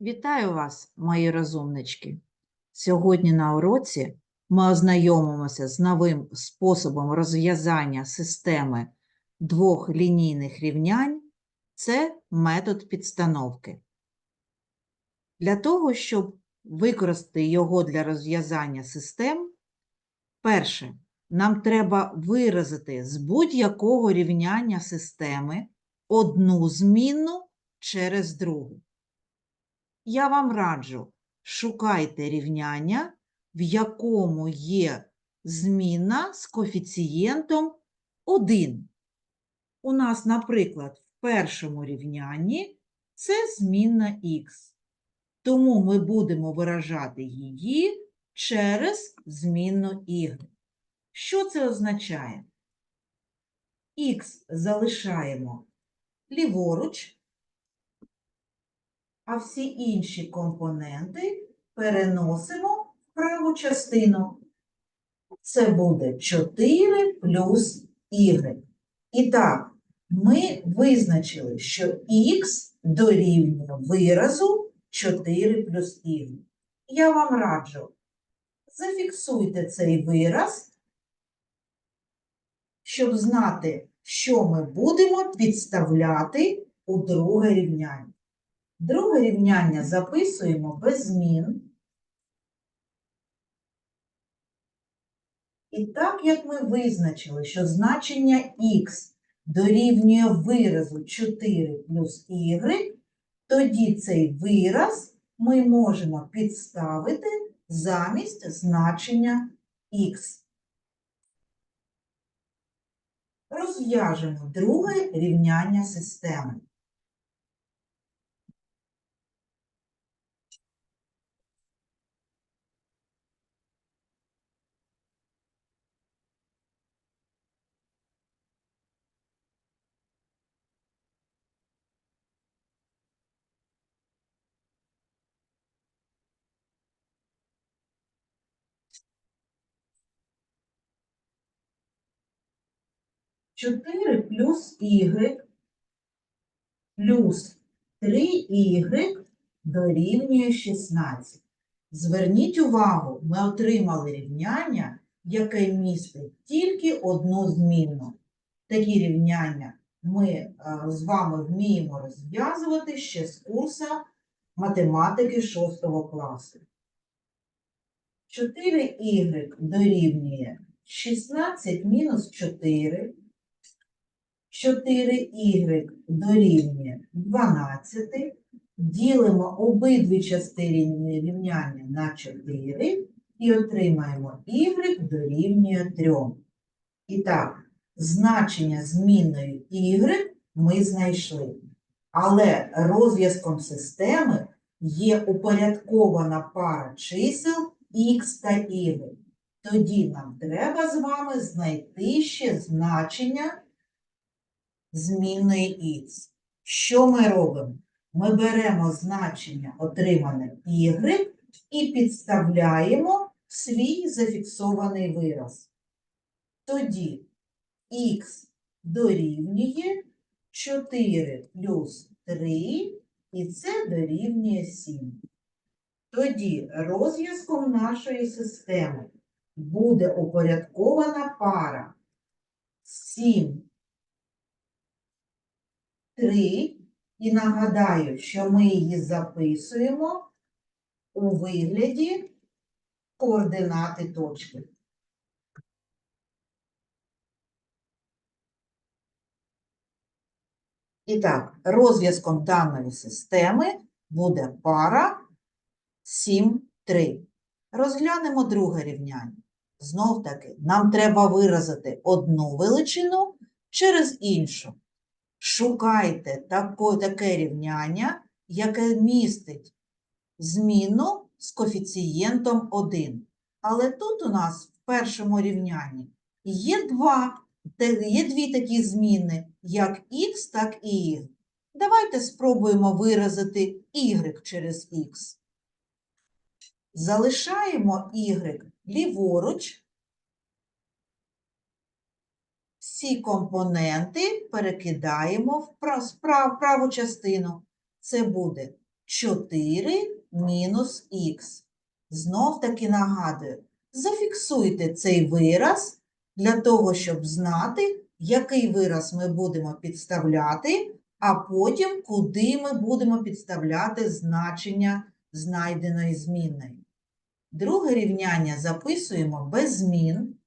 Вітаю вас, мої розумнички! Сьогодні на уроці ми ознайомимося з новим способом розв'язання системи двох лінійних рівнянь. Це метод підстановки. Для того, щоб використати його для розв'язання систем, перше, нам треба виразити з будь-якого рівняння системи одну змінну через другу. Я вам раджу, шукайте рівняння, в якому є змінна з коефіцієнтом 1. У нас, наприклад, в першому рівнянні це змінна х. Тому ми будемо виражати її через змінну y. Що це означає? Х залишаємо ліворуч, а всі інші компоненти переносимо в праву частину. Це буде 4 плюс y. І так, ми визначили, що х дорівнює виразу 4 плюс y. Я вам раджу, зафіксуйте цей вираз, щоб знати, що ми будемо підставляти у друге рівняння. Друге рівняння записуємо без змін. І так як ми визначили, що значення х дорівнює виразу 4 плюс y, тоді цей вираз ми можемо підставити замість значення х. Розв'яжемо друге рівняння системи. Чотири плюс y плюс 3y дорівнює 16. Зверніть увагу, ми отримали рівняння, яке містить тільки одну змінну. Такі рівняння ми е, з вами вміємо розв'язувати ще з курсу математики 6 класу. 4y дорівнює 16 мінус 4. 4y дорівнює 12. Ділимо обидві частини рівняння на 4 і отримаємо y дорівнює 3. І так, значення змінної y ми знайшли. Але розв'язком системи є упорядкована пара чисел x та y. Тоді нам треба з вами знайти ще значення змінної х. Що ми робимо? Ми беремо значення отримане y і підставляємо свій зафіксований вираз. Тоді х дорівнює 4 плюс 3, і це дорівнює 7. Тоді розв'язком нашої системи буде упорядкована пара 7 3. І нагадаю, що ми її записуємо у вигляді координати точки. І так, розв'язком даної системи буде пара 7, 3. Розглянемо друге рівняння. Знов таки, нам треба виразити одну величину через іншу. Шукайте таке рівняння, яке містить зміну з коефіцієнтом 1. Але тут у нас в першому рівнянні є, два, є дві такі зміни, як х, так і y. Давайте спробуємо виразити y через х. Залишаємо y ліворуч, всі компоненти перекидаємо в пра- праву частину. Це буде 4 мінус х. Знов таки нагадую, зафіксуйте цей вираз для того, щоб знати, який вираз ми будемо підставляти, а потім куди ми будемо підставляти значення знайденої змінної. Друге рівняння записуємо без змін.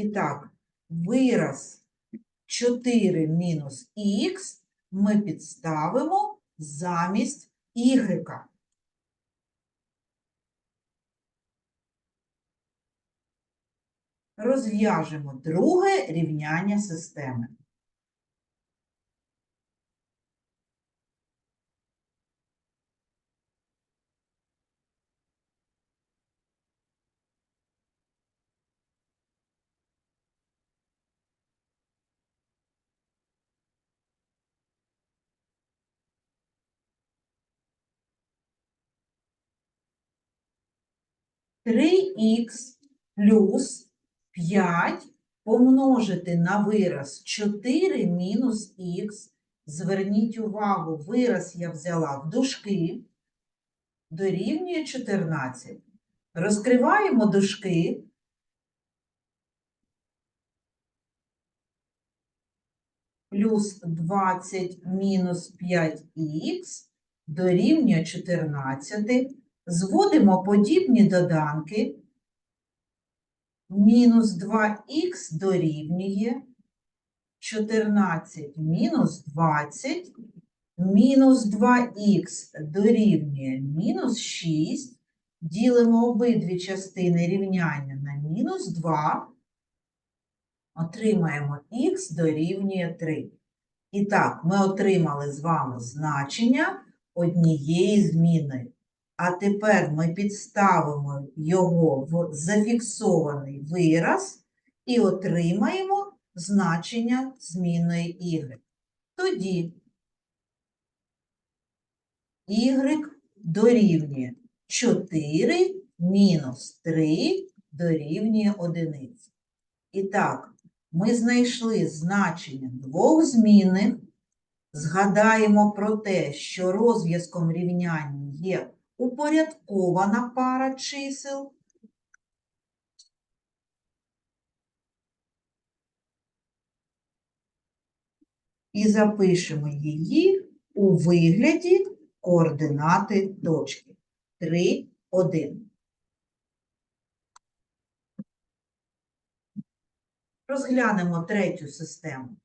І так, вираз 4 мінус х ми підставимо замість y. Розв'яжемо друге рівняння системи. Три х плюс 5 помножити на вираз 4 мінус х. Зверніть увагу, вираз я взяла в дужки, дорівнює 14. Розкриваємо дужки. Плюс 20 мінус 5х дорівнює 14. Зводимо подібні доданки. Мінус 2х дорівнює 14 мінус 20, мінус 2х дорівнює мінус 6. Ділимо обидві частини рівняння на мінус 2. Отримаємо х дорівнює 3. І так, ми отримали з вами значення однієї зміни. А тепер ми підставимо його в зафіксований вираз і отримаємо значення змінної y. Тоді y дорівнює 4 мінус 3 дорівнює 1. І так, ми знайшли значення двох змінних. Згадаємо про те, що розв'язком рівняння є упорядкована пара чисел. І запишемо її у вигляді координати точки 3, 1. Розглянемо третю систему.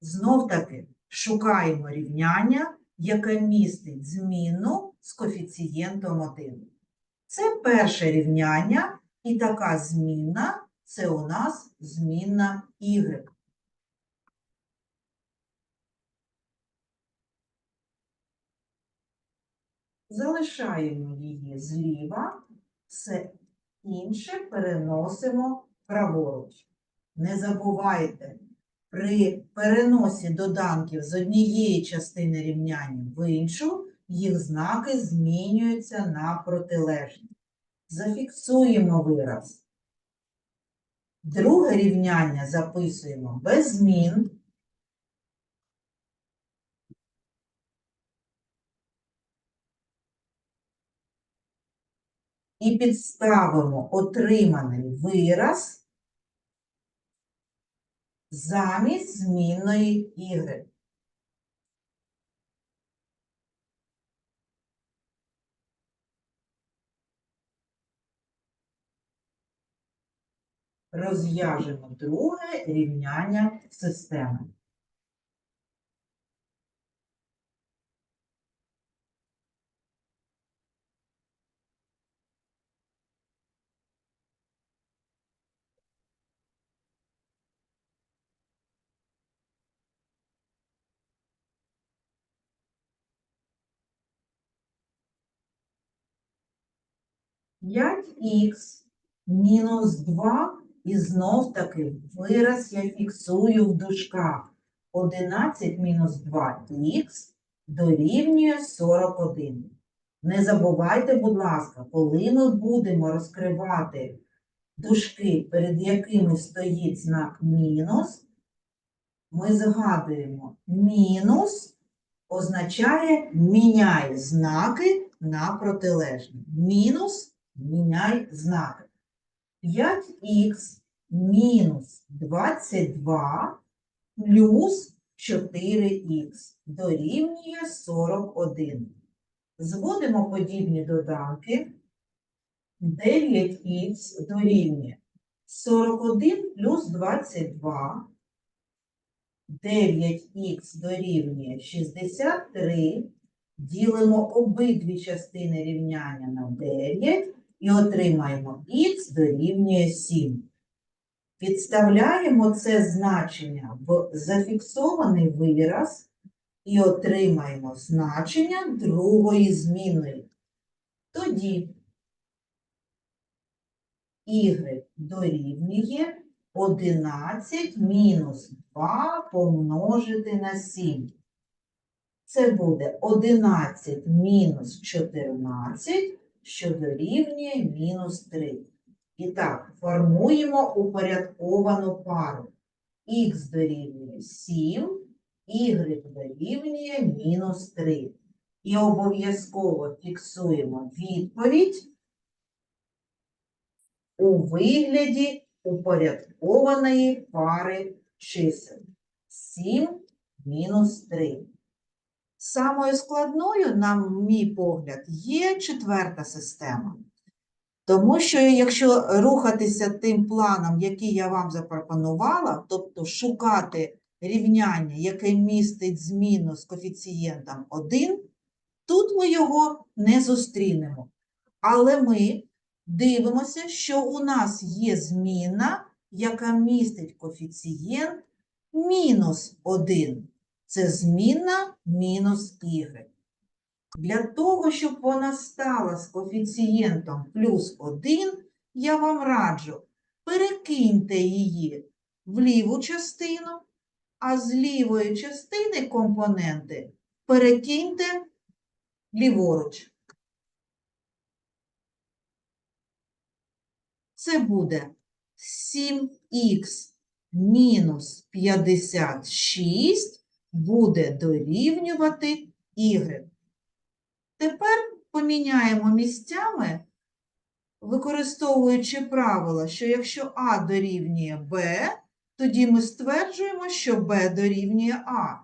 Знов таки шукаємо рівняння, яке містить змінну з коефіцієнтом 1. Це перше рівняння, і така змінна – це у нас змінна y. Залишаємо її зліва, все інше переносимо праворуч. Не забувайте, при переносі доданків з однієї частини рівняння в іншу, їх знаки змінюються на протилежні. Зафіксуємо вираз. Друге рівняння записуємо без змін. І підставимо отриманий вираз замість змінної y. Розв'яжемо друге рівняння системи. П'ять х мінус 2 і знов таки вираз я фіксую в дужках. 11 мінус 2х дорівнює 41. Не забувайте, будь ласка, коли ми будемо розкривати дужки, перед якими стоїть знак мінус, ми згадуємо, мінус означає міняй знаки на протилежні. Мінус міняй знаки. 5х мінус 22 плюс 4х дорівнює 41. Зводимо подібні доданки. 9х дорівнює 41 плюс 22. 9х дорівнює 63. Ділимо обидві частини рівняння на 9 і отримаємо х дорівнює 7. Підставляємо це значення в зафіксований вираз і отримаємо значення другої змінної. Тоді y дорівнює 11 мінус 2 помножити на 7. Це буде 11 мінус 14, що дорівнює мінус 3. І так, формуємо упорядковану пару. Х дорівнює 7, y дорівнює мінус 3. І обов'язково фіксуємо відповідь у вигляді упорядкованої пари чисел. 7 мінус 3. Самою складною, на мій погляд, є четверта система. Тому що якщо рухатися тим планом, який я вам запропонувала, тобто шукати рівняння, яке містить зміну з коефіцієнтом 1, тут ми його не зустрінемо. Але ми дивимося, що у нас є зміна, яка містить коефіцієнт мінус 1. Це змінна мінус y. Для того, щоб вона стала з коефіцієнтом плюс 1, я вам раджу, перекиньте її в ліву частину, а з лівої частини компоненти перекиньте ліворуч. Це буде 7х мінус 56 буде дорівнювати y. Тепер поміняємо місцями, використовуючи правило, що якщо А дорівнює Б, тоді ми стверджуємо, що Б дорівнює А.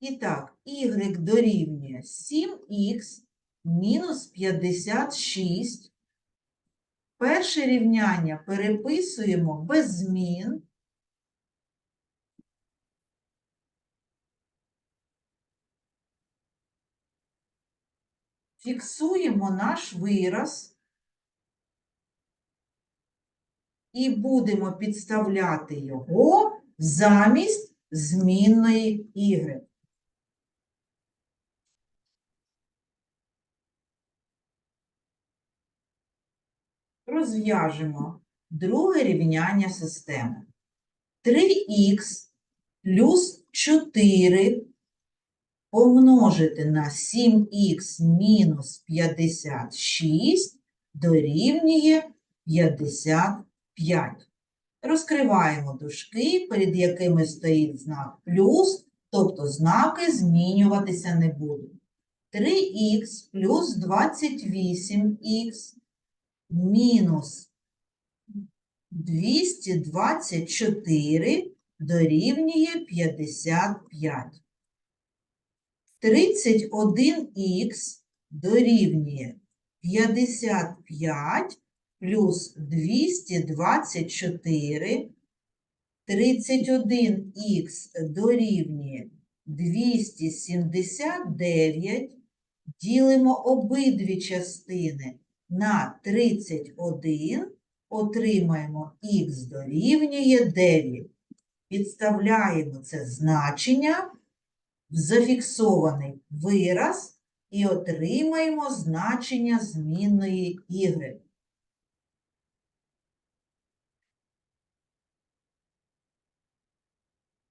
І так, y дорівнює 7х мінус 56. Перше рівняння переписуємо без змін. Фіксуємо наш вираз і будемо підставляти його замість змінної y. Розв'яжемо друге рівняння системи. 3х плюс 4 помножити на 7х мінус 56 дорівнює 55. Розкриваємо дужки, перед якими стоїть знак плюс, тобто знаки змінюватися не будуть. 3х плюс 28х мінус 224 дорівнює 55. 31х дорівнює 55 плюс 224. 31х дорівнює 279. Ділимо обидві частини на 31, отримаємо х дорівнює 9. Підставляємо це значення зафіксований вираз і отримаємо значення змінної y.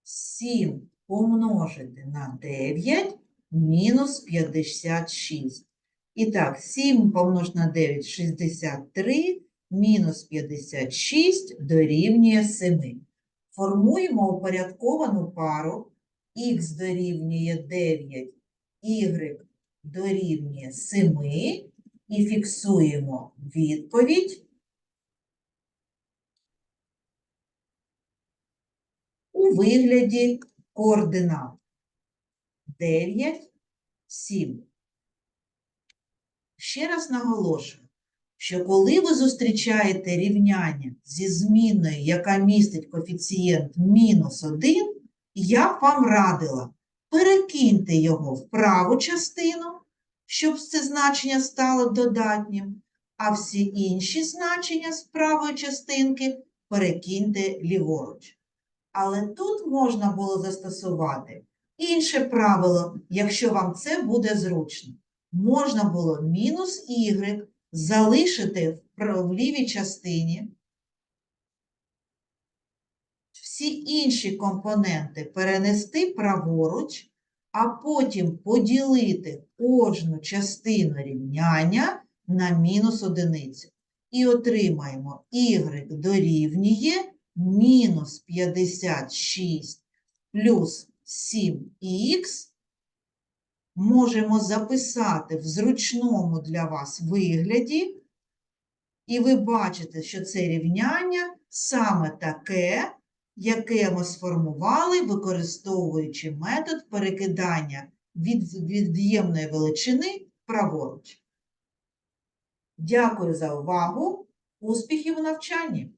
Сім помножити на 9 мінус 56. І так, 7 помнож на 9 – 63, мінус 56 дорівнює 7. Формуємо упорядковану пару х дорівнює 9, y дорівнює 7 і фіксуємо відповідь у вигляді координат 9, 7. Ще раз наголошую, що коли ви зустрічаєте рівняння зі змінною, яка містить коефіцієнт мінус 1, я б вам радила перекиньте його в праву частину, щоб це значення стало додатнім, а всі інші значення з правої частинки перекиньте ліворуч. Але тут можна було застосувати інше правило, якщо вам це буде зручно. Можна було мінус y залишити в лівій частині. Всі інші компоненти перенести праворуч, а потім поділити кожну частину рівняння на мінус одиницю. І отримаємо y дорівнює мінус 56 плюс 7х можемо записати в зручному для вас вигляді, і ви бачите, що це рівняння саме таке, яке ми сформували, використовуючи метод перекидання від від'ємної величини праворуч. Дякую за увагу. Успіхів у навчанні!